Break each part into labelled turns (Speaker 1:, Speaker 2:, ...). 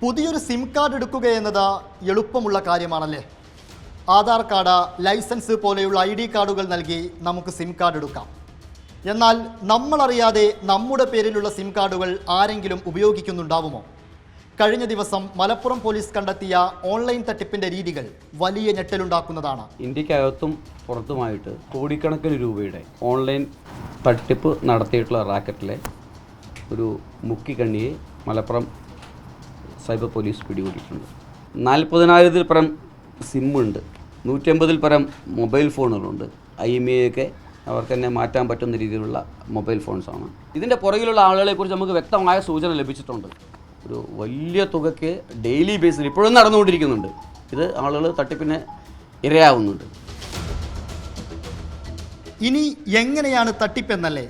Speaker 1: പുതിയൊരു SIM card എടുക്കുക എന്നത് എളുപ്പമുള്ള കാര്യമാണല്ലേ? ആധാർ കാർഡ് ലൈസൻസ് പോലെയുള്ള ഐ ഡി കാർഡുകൾ നൽകി നമുക്ക് സിം കാർഡ് എടുക്കാം. എന്നാൽ നമ്മളറിയാതെ നമ്മുടെ പേരിലുള്ള സിം കാർഡുകൾ ആരെങ്കിലും ഉപയോഗിക്കുന്നുണ്ടാവുമോ? കഴിഞ്ഞ ദിവസം മലപ്പുറം പോലീസ് കണ്ടെത്തിയ ഓൺലൈൻ തട്ടിപ്പിന്റെ രീതികൾ വലിയ ഞെട്ടലുണ്ടാക്കുന്നതാണ്.
Speaker 2: ഇന്ത്യക്കകത്തും പുറത്തുമായിട്ട് കോടിക്കണക്കിന് രൂപയുടെ ഓൺലൈൻ തട്ടിപ്പ് നടത്തിയിട്ടുള്ള റാക്കറ്റിലെ ഒരു മുക്കിക്കണ്ണിയെ മലപ്പുറം സൈബർ പോലീസ് പിടികൂടിയിട്ടുണ്ട്. നാൽപ്പതിനായിരത്തിൽ പരം സിമ്മുണ്ട്. നൂറ്റമ്പതിൽ പരം മൊബൈൽ ഫോണുകളുണ്ട്. ഐ എം ഒക്കെ അവർക്ക് തന്നെ മാറ്റാൻ പറ്റുന്ന രീതിയിലുള്ള മൊബൈൽ ഫോൺസാണ്. ഇതിന്റെ പുറകിലുള്ള ആളുകളെക്കുറിച്ച് നമുക്ക് വ്യക്തമായ സൂചന ലഭിച്ചിട്ടുണ്ട്. ഒരു വലിയ തുകയ്ക്ക് ഡെയിലി ബേസിൽ ഇപ്പോഴും നടന്നുകൊണ്ടിരിക്കുന്നുണ്ട്. ഇത് ആളുകൾ തട്ടിപ്പിന് ഇരയാവുന്നുണ്ട്.
Speaker 1: ഇനി എങ്ങനെയാണ് തട്ടിപ്പെന്നല്ലേ?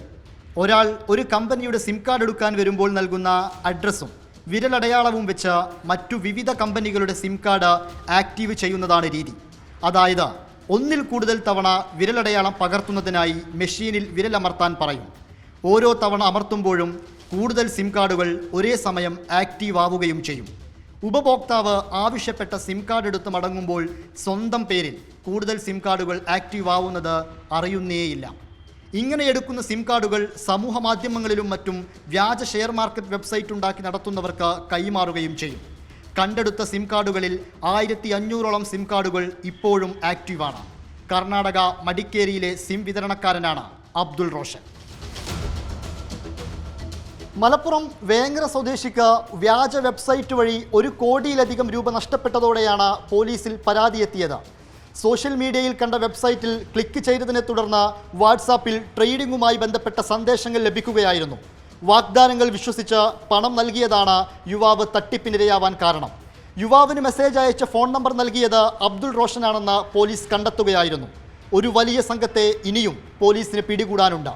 Speaker 1: ഒരാൾ ഒരു കമ്പനിയുടെ സിം കാർഡ് എടുക്കാൻ വരുമ്പോൾ നൽകുന്ന അഡ്രസ്സും വിരലടയാളവും വെച്ച് മറ്റു വിവിധ കമ്പനികളുടെ സിം കാർഡ് ആക്റ്റീവ് ചെയ്യുന്നതാണ് രീതി. അതായത് ഒന്നിൽ കൂടുതൽ തവണ വിരലടയാളം പകർത്തുന്നതിനായി മെഷീനിൽ വിരലമർത്താൻ പറയും. ഓരോ തവണ അമർത്തുമ്പോഴും കൂടുതൽ സിം കാർഡുകൾ ഒരേ സമയം ആക്റ്റീവ് ആവുകയും ചെയ്യും. ഉപഭോക്താവ് ആവശ്യപ്പെട്ട സിം കാർഡ് എടുത്ത് മടങ്ങുമ്പോൾ സ്വന്തം പേരിൽ കൂടുതൽ സിം കാർഡുകൾ ആക്റ്റീവ് ആവുന്നത് അറിയുന്നേയില്ല. ഇങ്ങനെ എടുക്കുന്ന സിം കാർഡുകൾ സമൂഹ മാധ്യമങ്ങളിലും മറ്റും വ്യാജ ഷെയർ മാർക്കറ്റ് വെബ്സൈറ്റ് ഉണ്ടാക്കി നടത്തുന്നവർക്ക് കൈമാറുകയും ചെയ്യും. കണ്ടെടുത്ത സിം കാർഡുകളിൽ ആയിരത്തി അഞ്ഞൂറോളം സിം കാർഡുകൾ ഇപ്പോഴും ആക്റ്റീവാണ് കർണാടക മടിക്കേരിയിലെ സിം വിതരണക്കാരനാണ് അബ്ദുൾ റോഷൻ. മലപ്പുറം വേങ്ങര സ്വദേശിക്ക് വ്യാജ വെബ്സൈറ്റ് വഴി ഒരു കോടിയിലധികം രൂപ നഷ്ടപ്പെട്ടതോടെയാണ് പോലീസിൽ പരാതിയെത്തിയത് സോഷ്യൽ മീഡിയയിൽ കണ്ട വെബ്സൈറ്റിൽ ക്ലിക്ക് ചെയ്തതിനെ തുടർന്ന് വാട്സാപ്പിൽ ട്രേഡിംഗുമായി ബന്ധപ്പെട്ട സന്ദേശങ്ങൾ ലഭിക്കുകയായിരുന്നു. വാഗ്ദാനങ്ങൾ വിശ്വസിച്ച് പണം നൽകിയതാണ് യുവാവ് തട്ടിപ്പിനിരയാവാൻ കാരണം. യുവാവിന് മെസ്സേജ് അയച്ച ഫോൺ നമ്പർ നൽകിയത് അബ്ദുൾ റോഷനാണെന്ന് പോലീസ് കണ്ടെത്തുകയായിരുന്നു. ഒരു വലിയ സംഘത്തെ ഇനിയും പോലീസിന് പിടികൂടാനുണ്ട്.